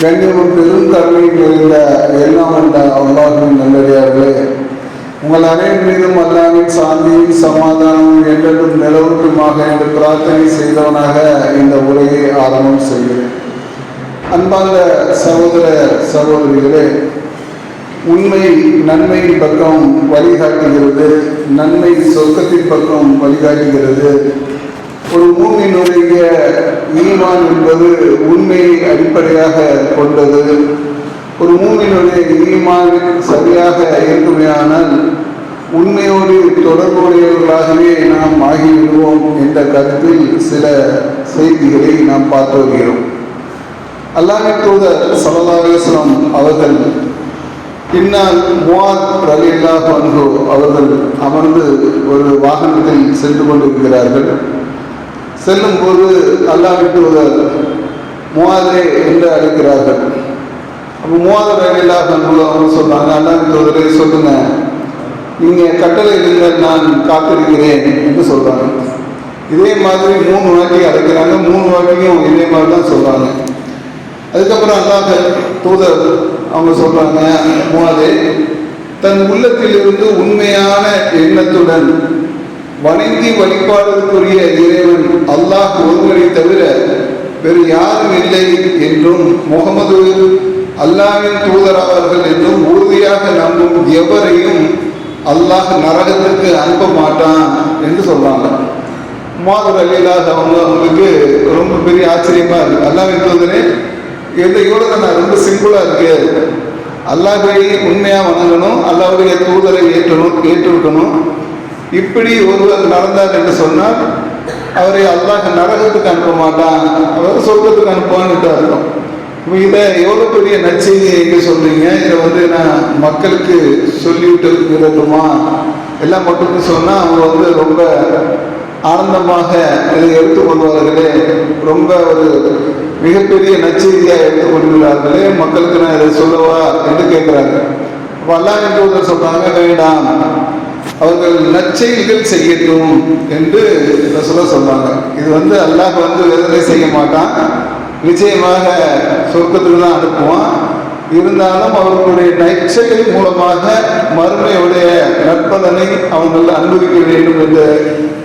கண்ணியமும் பெரும் கருணையும் நிறைந்த எல்லாம் அந்த அல்லாஹின் நல்லடியார்களே உங்கள் அனைவரின் மீதும் அல்லாவின் சாந்தியும் சமாதானமும் என்றென்றும் நிலவட்டுமாக என்று பிரார்த்தனை செய்தவனாக இந்த உரையை ஆரம்பம் செய்கிறேன். அன்பார்ந்த சகோதர சகோதரிகளே உண்மை நன்மையின் பக்கம் வழிகாட்டுகிறது நன்மை சொர்க்கத்தின் பக்கம் வழிகாட்டுகிறது. ஒரு மூமியினுடைய ஈமான் என்பது உண்மை அடிப்படையாக கொண்டது. ஒரு மூவினுடைய ஈமான் சரியாக இருக்குமையானால் உண்மையோடு தொடர்புடையவர்களாகவே நாம் ஆகிவிடுவோம் என்ற கருத்தில் சில செய்திகளை நாம் பார்த்து வருகிறோம். அல்லாஹ் தூதர் சல்லாஸ்லாம் அவர்கள் பின்னால் முவாத் ரலில்லா பன்கு அவர்கள் அமர்ந்து ஒரு வாகனத்தில் சென்று கொண்டிருக்கிறார்கள். செல்லும் போது அல்லாஹ் தூதர் முவாதே என்று அழைக்கிறார்கள். அப்போ மூவாத ரலில்லா அவங்க சொன்னாங்க அல்லாஹ் தூதரை சொல்லுங்க. நீங்கள் கட்டளை இருங்கள் நான் காத்திருக்கிறேன் என்று சொல்கிறாங்க இதே மாதிரி மூணு வாட்டி அழைக்கிறாங்க. மூணு வாட்டியும் இதே மாதிரி தான் சொல்கிறாங்க அதுக்கப்புறம் அல்லாஹ் தூதர் அவங்க சொல்கிறாங்க மூவாதே தன் உள்ளத்திலிருந்து உண்மையான எண்ணத்துடன் வணங்கி வழிபாடுக்குரிய இறைவன் அல்லாஹ் ஒருவரை தவிர வேறு யாரும் இல்லை என்றும் முகமது அல்லாவின் அவர்கள் என்றும் உறுதியாக நம்பும் எவரையும் அல்லாஹ் நரகத்திற்கு அனுப்ப மாட்டான் என்று சொல்றாங்க. மாதர் அலிலாக அவங்க அவங்களுக்கு ரொம்ப பெரிய ஆச்சரியமா இருக்கு. அல்லாவின் தூதரே எந்த இவ்வளவு நான் ரொம்ப சிம்பிளா இருக்கு. அல்லாஹை உண்மையா வணங்கணும் அல்லாவுடைய தூதரை ஏற்றணும் ஏற்றிருக்கணும் இப்படி ஒருவர் நடந்தார் என்று சொன்னால் அவரை அல்லாஹ் நரகத்துக்கு அனுப்ப மாட்டான் அவர் சொர்க்கத்துக்கு அனுப்புவான்னு அர்த்தம். இப்போ இதை எவ்வளோ பெரிய நச்செய்தியை எங்கே சொல்றீங்க? இதை வந்து நான் மக்களுக்கு சொல்லிவிட்டு இருக்கட்டுமா எல்லாம் மக்களுக்கு சொன்னால் அவங்க வந்து ரொம்ப ஆனந்தமாக இதை எடுத்துக்கொள்வார்களே. ரொம்ப ஒரு மிகப்பெரிய நற்செய்தியாக எடுத்துக்கொள்கிறார்களே. மக்களுக்கு நான் இதை சொல்லவா என்று கேட்குறாங்க. அப்போ அல்லாஹ் என்று சொல்கிறாங்க வேண்டாம். அவர்கள் நற்செயல்கள் செய்யட்டும் என்று சொல்ல சொன்னாங்க. இது வந்து அல்லாஹ் வந்து வேதனை செய்ய மாட்டான். நிச்சயமாக சொர்க்கத்துக்கு தான் அனுப்புவான். இருந்தாலும் அவர்களுடைய நற்செயல் மூலமாக மறுமையுடைய நற்பலனை அவர்கள் அனுபவிக்க வேண்டும் என்ற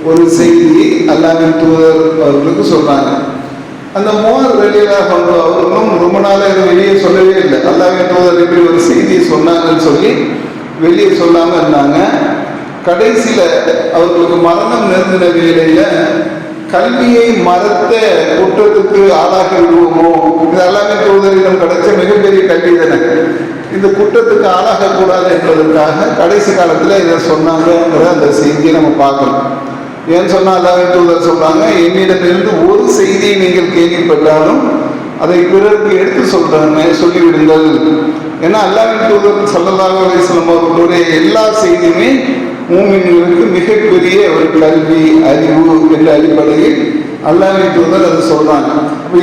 ஒரு செய்தி அல்லாவின் தூதர் அவர்களுக்கு சொல்றாங்க அந்த மூவர் வெளியிலாக அவர்களும் ரொம்ப நாளாக வெளியே சொல்லவே இல்லை. அல்லாவின் தூதர் இப்படி ஒரு செய்தியை சொன்னாங்கன்னு சொல்லி வெளியே சொல்லாமல் இருந்தாங்க. கடைசியில் அவர்களுக்கு மரணம் நெருங்கின வேலையில் கல்வியை மறத்த குற்றத்துக்கு ஆளாக்கி விடுவோமோ? இது எல்லாமே தூதரிடம் கிடைச்ச மிகப்பெரிய கல்வி தானே. இந்த குற்றத்துக்கு ஆளாகக்கூடாது என்பதற்காக கடைசி காலத்தில் இதை சொன்னாங்கிற அந்த செய்தியை நம்ம பார்க்கணும். ஏன்னு சொன்னால் அல்லாவே தூதர் சொல்றாங்க என்னிடமிருந்து ஒரு செய்தியை நீங்கள் கேள்விப்பட்டாலும் அதை பிறருக்கு எடுத்து சொல்றாங்க சொல்லிவிடுங்கள். ஏன்னா அல்லாவின் தூதர் சல்லல்லாஹு அலிஸ்லாம் அவர்களுடைய எல்லா செய்தியுமே மூமின்களுக்கு மிகப்பெரிய ஒரு கல்வி அறிவு என்ற அடிப்படையில் அல்லாவின் தூதர் அது சொல்றாங்க.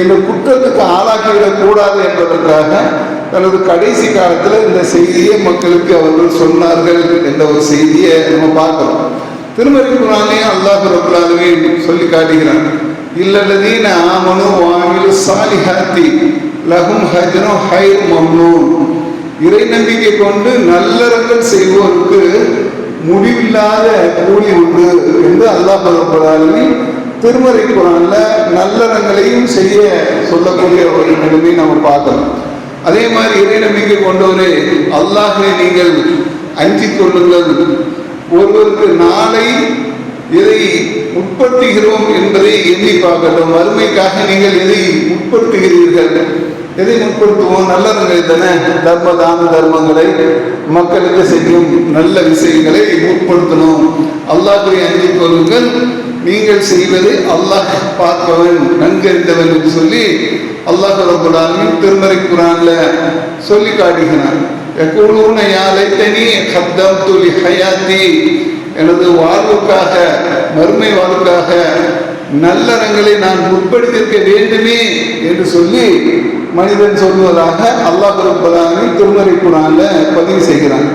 இந்த குற்றத்துக்கு ஆளாக்கிவிடக் கூடாது என்பதற்காக தனது கடைசி காலத்தில் இந்த செய்தியை மக்களுக்கு அவர்கள் சொன்னார்கள் என்ற ஒரு செய்தியை நம்ம பார்க்கிறோம் திருமறை குரானே அல்லாஹ் ரபுல்லாலுமே சொல்லி காட்டுகிறான். இல்லல்லதீன ஆமனு வாமிலு சாலிஹாத்தி லஹும் ஹஜ்னு ஹை மம்னூன். இறை நம்பிக்கை கொண்டு நல்லறங்கள் செய்வோருக்கு முடிவில்லாத கூலி உண்டு என்று அல்லாஹ் பரப்பதாலுமே திருமறை குரான்ல நல்லறங்களையும் செய்ய சொல்லக்கூடிய ஒரு நிலைமை நம்ம பார்க்கணும் அதே மாதிரி இறை நம்பிக்கை கொண்டவரே அல்லாஹை நீங்கள் அஞ்சி கொள்ளுங்கள். ஒருவருக்கு நாளை எதை உட்படுத்துகிறோம் என்பதை எண்ணி பார்க்கட்டும். வறுமைக்காக நீங்கள் எதை உட்படுத்துகிறீர்கள். எதை உட்படுத்துவோம்? நல்லறங்களை தானே. தர்ம தான தர்மங்களை மக்களுக்கு செய்யும் நல்ல விஷயங்களை முற்படுத்தணும். அல்லாஹுவை அஞ்சிக் கொள்ளுங்கள். நீங்கள் செய்வது அல்லாஹ் பார்ப்பவன் நன்கறிந்தவன் என்று சொல்லி அல்லாஹ் ரபுல்லாலும் திருமறை குரான்ல சொல்லி காட்டுகிறான். யகூலூன யா லைத்தனி கத்தம்து ஹயாத்தி. எனது வாழ்வுக்காக மறுமை வாழ்வுக்காக நல்லறங்களை நான் முற்படுத்தியிருக்க வேண்டுமே என்று சொல்லி மனிதன் சொல்வதாக அல்லாஹ் ரபுல்லாலும் திருமறை குரான்ல பதிவு செய்கிறான்.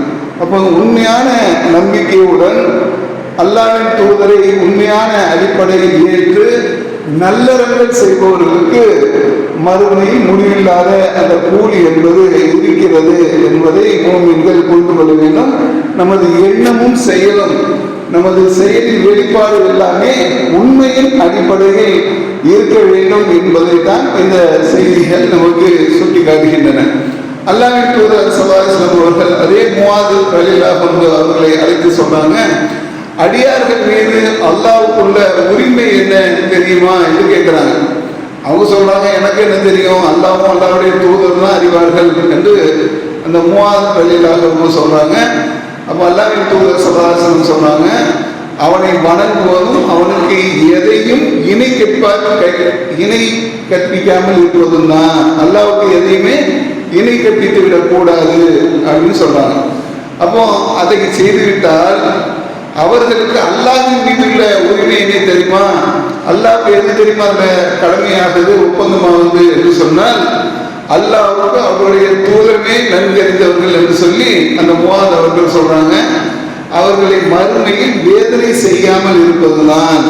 அப்போ உண்மையான நம்பிக்கையுடன் அல்லாவின் தூதரை உண்மையான அடிப்படையில் ஏற்று நல்லறங்கள் செய்பவர்களுக்கு மறுமையில் முடிவில்லாத அந்த கூலி என்பது இருக்கிறது என்பதை மோமின்கள் புரிந்து கொள்ள வேண்டும். நமது எண்ணமும் செயலும் நமது செயலில் வெளிப்பாடு எல்லாமே உண்மையின் அடிப்படையில் இருக்க வேண்டும் என்பதை தான் இந்த செய்திகள் நமக்கு சுட்டி காட்டுகின்றன அல்லாவின் தூதர் சலாஹம் அவர்கள் அதே மூவாது வழியிலாக கொண்டு அவர்களை அழைத்து சொன்னாங்க அடியார்கள் மீது அல்லாவுக்குள்ள உரிமை என்ன தெரியுமா என்று கேட்கிறாங்க. அவங்க சொல்றாங்க எனக்கு என்ன தெரியும்? அல்லாவும் அல்லாவுடைய தூதர் தான் அறிவார்கள் என்று அந்த மூவாது வழியிலாக சொல்றாங்க. அப்போ அல்லாவின் தூதர் சதாசனம் சொன்னாங்க அவனை வணங்குவதும் அவனுக்கு எதையும் இணை கற்பார் இணை கற்பிக்காமல் இருப்பதும் தான். அல்லாவுக்கு எதையுமே இணை கற்பித்து விடக்கூடாது அப்படின்னு சொல்றாங்க. அப்போ அதை செய்துவிட்டால் அவர்களுக்கு அல்லாஹின் மீது உள்ள உரிமை என்ன தெரியுமா? அல்லாஹ் எது தெரியுமா? அந்த கடமையாகுது ஒப்பந்தமாகுது என்று சொன்னால் அல்லாவுக்கு அவருடைய தூரமே நன்கறிந்தவர்கள் என்று சொல்லி அந்த மூவாவது அவர்கள் சொல்றாங்க. அவர்களை மறுமையில் வேதனை செய்யாமல் இருப்பதுதான்.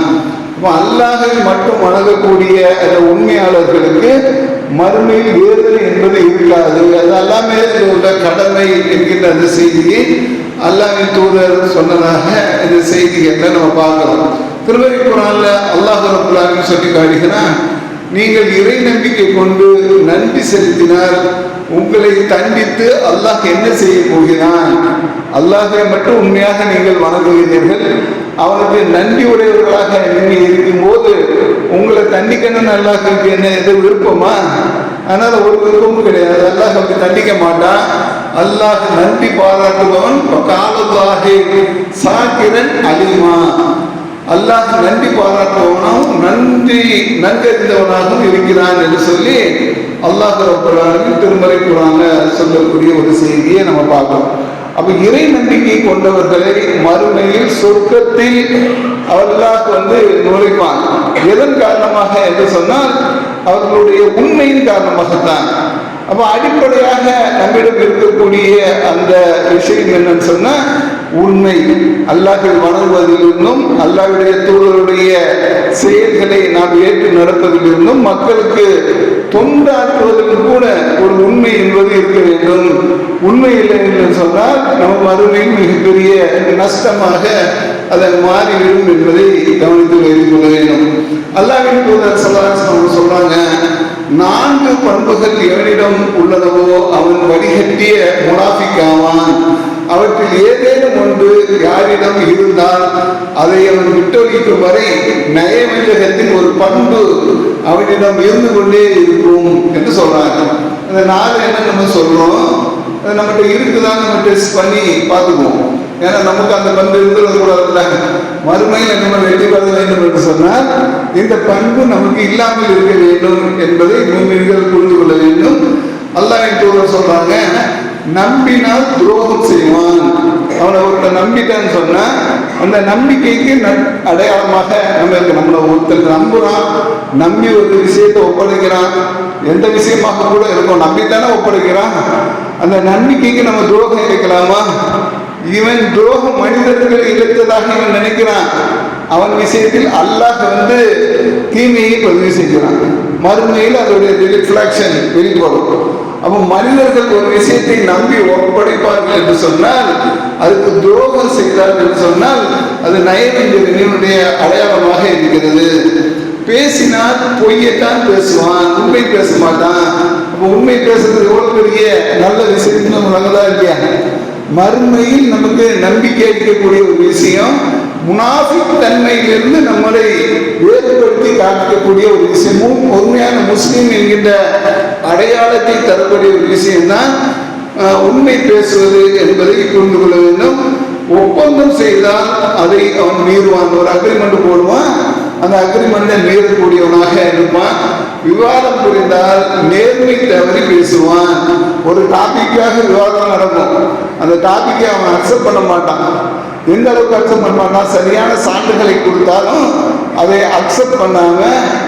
அல்லாஹை மட்டும் வணங்கக்கூடிய அந்த உண்மையாளர்களுக்கு மறுமையில் வேதனை என்பது இருக்காது. அது எல்லாமே உள்ள கடமை என்கின்ற அந்த செய்தியை அல்லாவின் தூதர் சொன்னதாக இந்த செய்திகளை நம்ம பார்க்கலாம். திருவரி குரான்ல அல்லாஹ் ரபுல்லான்னு சொல்லி காட்டுகிறான் நீங்கள் இறை நம்பிக்கை கொண்டு நன்றி செலுத்தினால் உங்களை தண்டித்து அல்லாஹ் என்ன செய்ய போகிறான்? அல்லாஹை மட்டும் உண்மையாக நீங்கள் வணங்குகிறீர்கள். அவனுக்கு நன்றி உடையவர்களாக நீங்கள் இருக்கும்போது உங்களை தண்டிக்கணும்னு அல்லாஹுக்கு என்ன எது விருப்பமா? ஆனால் ஒரு விருப்பமும் கிடையாது. அல்லாஹ் அப்படி தண்டிக்க மாட்டான். அல்லாஹ் நன்றி பாராட்டுபவன். காலல்லாஹே சாக்கிரன் அலிமா. அல்லாஹ் நன்றி பாராட்டுபவனாகவும் நன்றி நன்கறிந்தவனாகவும் இருக்கிறான் என்று சொல்லி அல்லாஹ் ரப்பரானுக்கு திருமறை குரான சொல்லக்கூடிய ஒரு செய்தியை நம்ம பார்க்கிறோம். அப்ப இறை நம்பிக்கை கொண்டவர்களை மறுமையில் சொர்க்கத்தில் அல்லாஹ் வந்து நுழைப்பான். எதன் காரணமாக என்று சொன்னால் அவர்களுடைய உண்மையின் காரணமாகத்தான். அப்ப அடிப்படையாக நம்மிடம் இருக்கக்கூடிய அந்த விஷயம் என்னன்னு சொன்னா உண்மை. அல்லாஹில் வணங்குவதிலிருந்தும் அல்லாஹுடைய தூதருடைய செயல்களை நாம் ஏற்று நடப்பதிலிருந்தும் மக்களுக்கு தொண்டாற்றுவதிலும் கூட ஒரு உண்மை என்பது இருக்க வேண்டும். உண்மை இல்லை என்று சொன்னால் நம்ம மறுமையில் மிகப்பெரிய நஷ்டமாக அதை மாறிவிடும் என்பதை கவனித்து வைத்துக் கொள்ள வேண்டும். அல்லாவின் தூதர் சொல்லாங்க சொல்றாங்க நான்கு பண்புகள் எவனிடம் உள்ளனவோ அவன் வடிகட்டிய முனாஃபிக்காவான் அவற்றில் ஏதேனும் ஒன்று யாரிடம் இருந்தால் அதை அவன் விட்டொழிக்கும் வரை நயமில்லகத்தின் ஒரு பண்பு அவனிடம் இருந்து கொண்டே இருக்கும் என்று சொல்றாங்க. அந்த நாலு என்ன நம்ம சொல்றோம். நம்மகிட்ட இருக்குதான் நம்ம டெஸ்ட் பண்ணி பார்த்துக்குவோம். ஏன்னா நமக்கு அந்த பண்பு இருந்துட கூடாதுல்ல மறுமையில் நம்ம வெற்றி பெற வேண்டும் என்று சொன்னால் இந்த பண்பு நமக்கு இல்லாமல் இருக்க வேண்டும் என்பதை மூமின்கள் புரிந்து கொள்ள வேண்டும். அல்லாஹ் தூதர் சொல்றாங்க நம்பினால் துரோகம் செய்வான். அவனை ஒருத்தர் நம்பிட்டான்னு சொன்னா அந்த நம்பிக்கைக்கு அடையாளமாக நம்ம இருக்கு நம்மளை ஒருத்தர் நம்புறான் நம்பி ஒரு விஷயத்தை ஒப்படைக்கிறான். எந்த விஷயமாக கூட இருக்கும். நம்பித்தானே ஒப்படைக்கிறான். அந்த நம்பிக்கைக்கு நம்ம துரோகம் இழைக்கலாமா இவன் துரோகம் மனிதர்களை இழைத்ததாக இவன் நினைக்கிறான். அவன் விஷயத்தில் அல்லாஹ் வந்து தீமையை பதிவு செய்கிறான். மறுமையில் அதோடைய ரிஃப்ளாக்ஷன் வெளிப்படும் அப்போ மனிதர்கள் ஒரு விஷயத்தை நம்பி ஒப்படைப்பார்கள் என்று சொன்னால் அதுக்கு துரோகம் செய்தார்கள் என்று சொன்னால் அது நயவஞ்சகனுடைய அடையாளமாக இருக்கிறது. பேசினால் பொய்யத்தான் பேசுவான் உண்மை பேச மாட்டான் நம்ம உண்மை பேசுறது எவ்வளவு பெரிய நல்ல விஷயத்துக்கு நம்ம நல்லதா இல்லையா மறுமையில் நமக்கு நம்பிக்கை அளிக்கக்கூடிய ஒரு விஷயம் முனாஃபிக் தன்மையிலிருந்து நம்மளை வேறுபடுத்தி காட்டக்கூடிய ஒரு விஷயமும் உண்மையான முஸ்லீம் என்கின்ற அடையாளத்தை தரக்கூடிய ஒரு விஷயம்தான் உண்மை பேசுவது என்பதை புரிந்து கொள்ள வேண்டும். ஒப்பந்தம் செய்தால் அதை அவன் மீறுவான். ஒரு அக்ரிமெண்ட் போடுவான். அந்த அக்ரிமெண்ட்டை மீறக்கூடியவனாக இருப்பான். விவாதம் புரிந்தால் நேர்மை தவறி பேசுவான். ஒரு டாபிக்காக விவாதம் நடக்கும். அந்த டாபிக்கை அவன் அக்செப்ட் பண்ண மாட்டான். எந்த அளவுக்கு அக்செப்ட் பண்ண மாட்டான் சரியான சான்றுகளை கொடுத்தாலும் அதை அக்செப்ட் பண்ணாம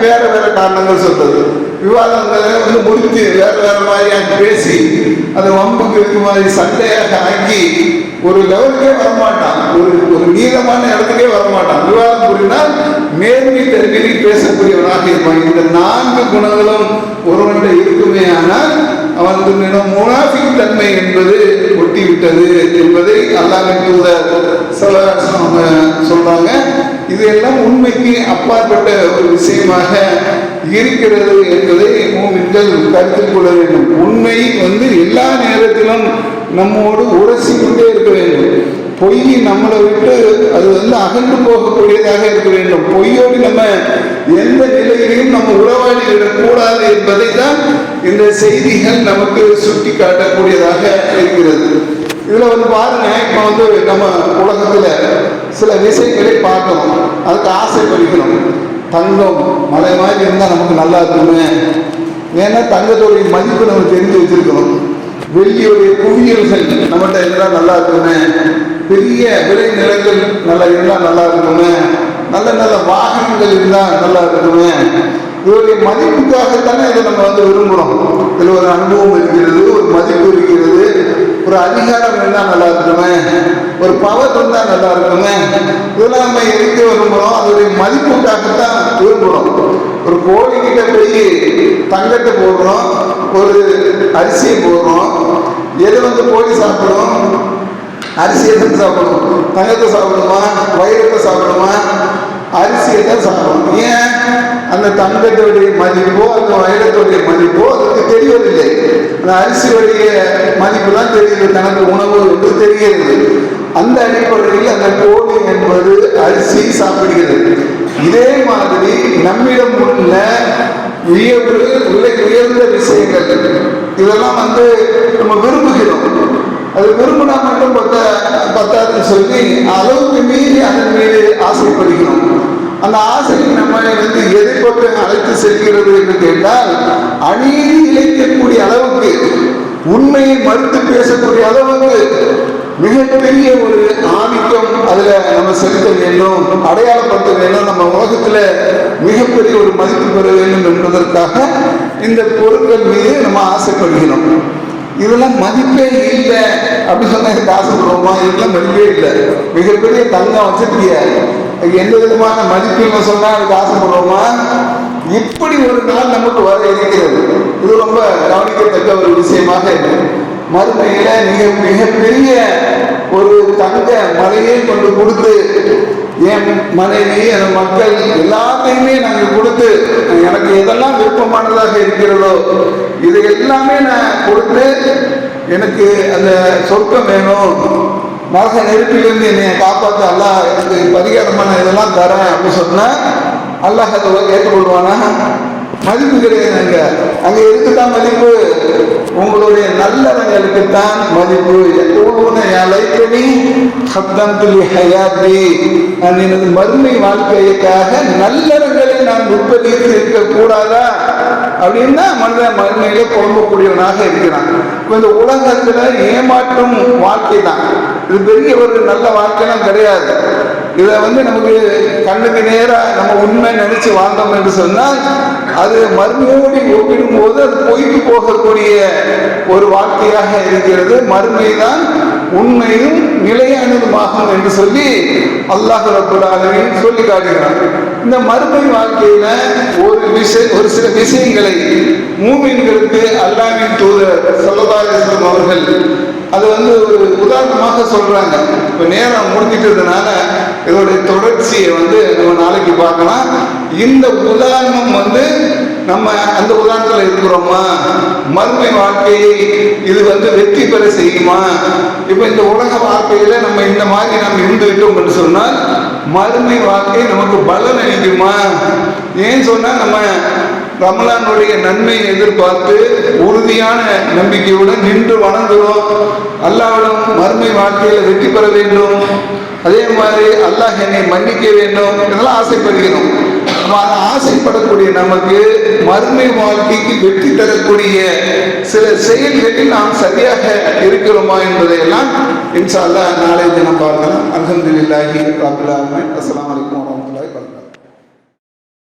வேற வேற காரணங்கள் சொல்றது. விவாதங்களை வந்து முடித்து வேற வேற மாதிரியாக பேசி அதை வம்புக்கு மாதிரி சண்டையாக ஆக்கி ஒரு லெவலுக்கே வரமாட்டான். ஒரு ஒரு நீளமான இடத்துக்கே வரமாட்டான். விவாதம் கூறினால் நேர்மை தருவி பேசக்கூடியவனாக இருப்பான். இந்த நான்கு குணங்களும் ஒருவன்கிட்ட இருக்குமே ஆனால் அவன் மிகவும் முனாஃபிக் தன்மை என்பது ஒட்டிவிட்டது என்பதை அல்லாஹின் தூதர் அவங்க சொல்றாங்க. இது எல்லாம் உண்மைக்கு அப்பாற்பட்ட ஒரு விஷயமாக இருக்கிறது என்பதை மூமின்கள் கருத்தில் கொள்ள வேண்டும். உண்மை வந்து எல்லா நேரத்திலும் நம்மோடு உரசி கொண்டே இருக்க வேண்டும். பொய் நம்மளை விட்டு அது வந்து அகன்று போகக்கூடியதாக இருக்க வேண்டும். பொய்யோடு நம்ம எந்த நிலையிலையும் நம்ம உறவாடிவிடக் கூடாது என்பதை தான் இந்த செய்திகள் நமக்கு சுட்டி காட்டக்கூடியதாக இருக்கிறது. இதுல வந்து பாருங்க இப்ப வந்து நம்ம உலகத்துல சில விஷயங்களை பார்க்கணும் அதுக்கு ஆசைப்படுகிறோம். தங்கம் மலை மாதிரி இருந்தால் நமக்கு நல்லா இருக்குமே. ஏன்னா தங்கத்தோடைய மதிப்பு நம்ம தெரிஞ்சு வச்சிருக்கணும். வெள்ளியுடைய குவியல்கள் நம்மகிட்ட இருந்தால் நல்லா இருக்குமே பெரிய விலை நிலங்கள் நல்லா இருந்தால் நல்லா இருக்குமே நல்ல நல்ல வாகனங்கள் இருந்தால் நல்லா இருக்குமே இதோடைய மதிப்புக்காகத்தானே இதை நம்ம வந்து விரும்புகிறோம் இதில் ஒரு அனுபவம் இருக்கிறது ஒரு மதிப்பு இருக்கிறது. ஒரு அதிகாரம் இருந்தால் நல்லா இருக்குமே. ஒரு பவர் இருந்தால் நல்லா இருக்குமே. இதெல்லாம் நம்ம எதுக்கு விரும்புகிறோம் அதோடைய மதிப்புக்காகத்தான் விரும்புகிறோம் ஒரு கோழிக்கிட்ட போய் தங்கத்தை போடுறோம். ஒரு அரிசியை போடுறோம். எது வந்து கோழி சாப்பிடும்? அரிசியை தான் சாப்பிடும் தங்கத்தை சாப்பிடுமா வைரத்தை சாப்பிடுமா அரிசியை தான் சாப்பிடும் ஏன்? அந்த தங்கத்துடைய மதிப்போ அந்த வைரத்துடைய மதிப்போ அதுக்கு தெரியவில்லை. அந்த அரிசியுடைய மதிப்பு தான் தெரியுது தனக்கு உணவு என்று தெரிகிறது அந்த அடிப்படையில் அந்த கோழி என்பது அரிசி சாப்பிடுகிறது. இதே மாதிரி நம்மிடம் உள்ள உயர்வு விலை உயர்ந்த விஷயங்கள் இதெல்லாம் வந்து நம்ம விரும்புகிறோம். அது விரும்பினா மட்டும் பத்த பத்தாதுன்னு சொல்லி அளவுக்கு மீறி அதன் மீது ஆசைப்படுகிறோம். அந்த ஆசை நம்மளை வந்து எதை பற்றி அழைத்து செல்கிறது என்று கேட்டால் அநீதி இழைக்கக்கூடிய அளவுக்கு உண்மையை மறுத்து பேசக்கூடிய அளவுக்கு மிகப்பெரிய ஒரு ஆதிக்கம் அதுல நம்ம செலுத்த வேண்டும் அடையாளப்படுத்த வேண்டும். நம்ம உலகத்துல மிகப்பெரிய ஒரு மதிப்பு பெற வேண்டும் என்பதற்காக இந்த பொருட்கள் மீது நம்ம ஆசைப்படுகிறோம். இதெல்லாம் மதிப்பே இல்லை அப்படின்னு சொன்னா இதுக்கு ஆசைப்படுவோமா? இதெல்லாம் மதிப்பே இல்லை. மிகப்பெரிய தங்கம் வச்சிருக்கிய எந்த விதமான மதிப்புன்னு சொன்னால் அதுக்கு ஆசைப்படுறோமா இப்படி ஒரு நாள் நமக்கு வர இருக்கிறது. இது ரொம்ப கவனிக்கத்தக்க ஒரு விஷயமாக இருக்கு. மறுமையில மிக மிகப்பெரிய ஒரு தங்க மலையை கொண்டு கொடுத்து என் மனைவி என் மக்கள் எல்லாத்தையுமே நாங்கள் கொடுத்து எனக்கு எதெல்லாம் விருப்பமானதாக இருக்கிறதோ இது எல்லாமே நான் கொடுத்து எனக்கு அந்த சொர்க்கம் வேணும். நரக நெருப்பிலிருந்து என்னை காப்பாற்ற. அல்லாஹ் எனக்கு பரிகாரமான இதெல்லாம் தரேன் அப்படின்னு சொன்னால் அல்லாஹ் அதை ஏற்றுக்கொள்வானா? மதிப்பு கிடையாது அங்கே. அங்க இருக்குதான் மதிப்பு. உங்களுடைய நல்லறங்களுக்கு தான் மதிப்பு அழைக்கணி சப்தம் துளி ஹயாத்தி. நான் எனது மறுமை வாழ்க்கைக்காக நல்லறங்களை நான் உற்பத்தி இருக்கக்கூடாதா அப்படின்னா மனிதன் மறுமையிலே புலம்பக்கூடியவனாக இருக்கிறான். இந்த உலகத்தில் ஏமாற்றும் வாழ்க்கை தான் இது பெரிய ஒரு நல்ல வாழ்க்கைலாம் கிடையாது. இதை வந்து நமக்கு கண்ணுக்கு நேராக நம்ம உண்மை நினைச்சு வாழ்ந்தோம் என்று சொன்னால் அது மறுமையோடு ஒப்பிடும் போது அது பொய்க்கு போகக்கூடிய ஒரு வாழ்க்கையாக இருக்கிறது. மறுமை தான் உண்மையும் நிலையானதுமாகும் என்று சொல்லி அல்லாஹ் ரபுல் சொல்லி காட்டுகிறான். இந்த மறுமை வாழ்க்கையில ஒரு விஷய ஒரு சில விஷயங்களை மூமின்களுக்கு அல்லாஹ்வின் தூதர் சல்லதாரிசம் அவர்கள் அது வந்து ஒரு உதாரணமாக சொல்றாங்க. இப்ப நேரம் முடிஞ்சிட்டதுனால இதோடைய தொடர்ச்சியை வந்து நம்ம நாளைக்கு பார்க்கலாம். இந்த உதாரணம் வந்து நம்ம அந்த உதாரணத்துல இருக்கிறோமா? மறுமை வாழ்க்கையை இது வந்து வெற்றி பெற செய்யுமா? இப்ப இந்த உலக வாழ்க்கையில நம்ம இந்த மாதிரி நம்ம இருந்து விட்டோம் என்று சொன்னால் மறுமை வாழ்க்கை நமக்கு பலன் அளிக்குமா? ஏன் சொன்னா நம்ம ரமலானுடைய நன்மையை எதிர்பார்த்து உறுதியான நம்பிக்கையுடன் நின்று வணங்குகிறோம். அல்லாவிடம் மறுமை வாழ்க்கையில் வெற்றி பெற வேண்டும். அதே மாதிரி அல்லாஹ் என்னை மன்னிக்க வேண்டும். இதெல்லாம் ஆசைப்படுகிறோம். ஆசைப்படக்கூடிய நமக்கு மறுமை வாழ்க்கைக்கு வெற்றி தரக்கூடிய சில செயல்களில் நாம் சரியாக இருக்கிறோமா என்பதையெல்லாம் இன்ஷா அல்லாஹ் நாளை தினம் பார்க்கலாம். அலமதுல்லாஹி ரபில் ஆலமீன். அஸ்ஸலாமு